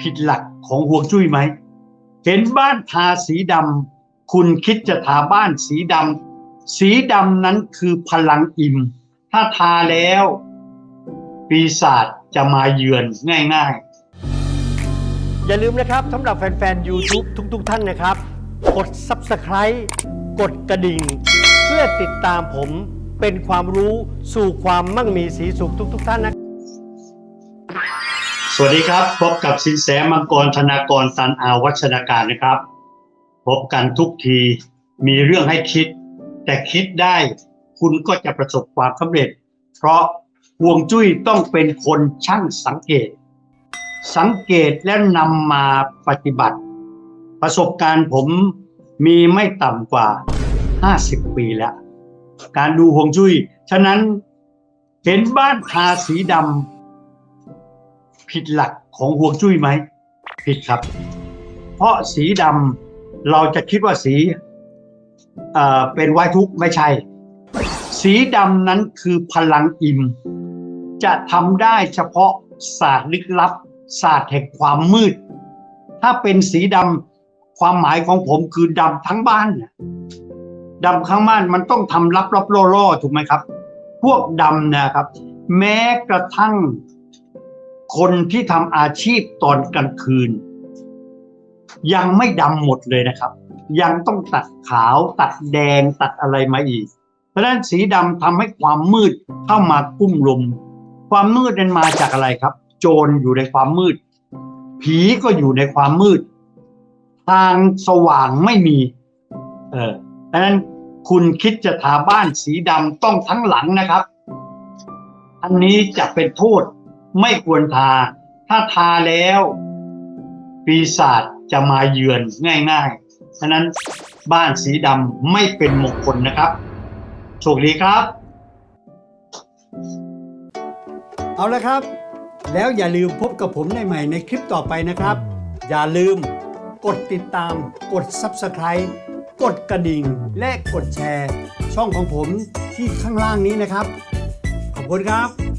ผิดหลักของห่วงจุ้ยไหม เห็นบ้านทาสีดำคุณคิดจะทาบ้านสีดำสีดำนั้นคือพลังอิ่ม ถ้าทาแล้ว ปีศาจจะมาเยือนง่าย ๆ อย่าลืมนะครับสำหรับแฟนๆ YouTube ทุกๆ ท่านนะครับ กด Subscribe กดกระดิ่ง เพื่อติดตามผมเป็นความรู้สู่ความมั่งมีสีสุขทุก ๆ ท่านนะ สวัสดีครับ พบกับสินแสมังกรธนากรสันอาวัชนาการนะครับ พบกันทุกทีมีเรื่องให้คิด แต่คิดได้คุณก็จะประสบความสำเร็จ เพราะห่วงจุ้ยต้องเป็นคนช่างสังเกต สังเกตและนำมาปฏิบัติ ประสบการณ์ผมมีไม่ต่ำกว่า 50 ปีแล้ว การดูห่วงจุ้ยฉะนั้นเห็นบ้านทาสีดำ ผิดหลักของห่วงจุ้ยไหม ผิดครับ เพราะสีดำเราจะคิดว่าสีเอ่อเป็นไว้ทุกข์ไม่ใช่ สีดำนั้นคือพลังอิ่ม จะทำได้เฉพาะศาสตร์ลึกลับ ศาสตร์แห่งความมืด ถ้าเป็นสีดำความหมายของผมคือดำทั้งบ้านดำทั้งบ้านมันต้องทำลับลับล่อๆถูกไหมครับ พวกดำนะครับ แม้กระทั่ง คนที่ทำอาชีพตอนกลางคืน ยังไม่ดำหมดเลยนะครับ ยังต้องตัดขาวตัดแดงตัดอะไรมาอีก เพราะฉะนั้นสีดำทำให้ความมืดเข้ามากุ้มลุม ความมืดนั้นมาจากอะไรครับ โจรอยู่ในความมืด ผีก็อยู่ในความมืด ทางสว่างไม่มี เออดังนั้นคุณคิดจะทาบ้านสีดำต้องทั้งหลังนะครับ อันนี้จะเป็นโทษ ไม่ควรทา ถ้าทาแล้วปีศาจจะมาเยือนง่ายๆ ฉะนั้นบ้านสีดำไม่เป็นมงคลนะครับ โชคดีครับ เอาละครับ แล้วอย่าลืมพบกับผมในใหม่ในคลิปต่อไปนะครับ อย่าลืมกดติดตาม กด Subscribe กดกระดิ่ง และกดแชร์ ช่องของผมที่ข้างล่างนี้นะครับ ขอบคุณครับ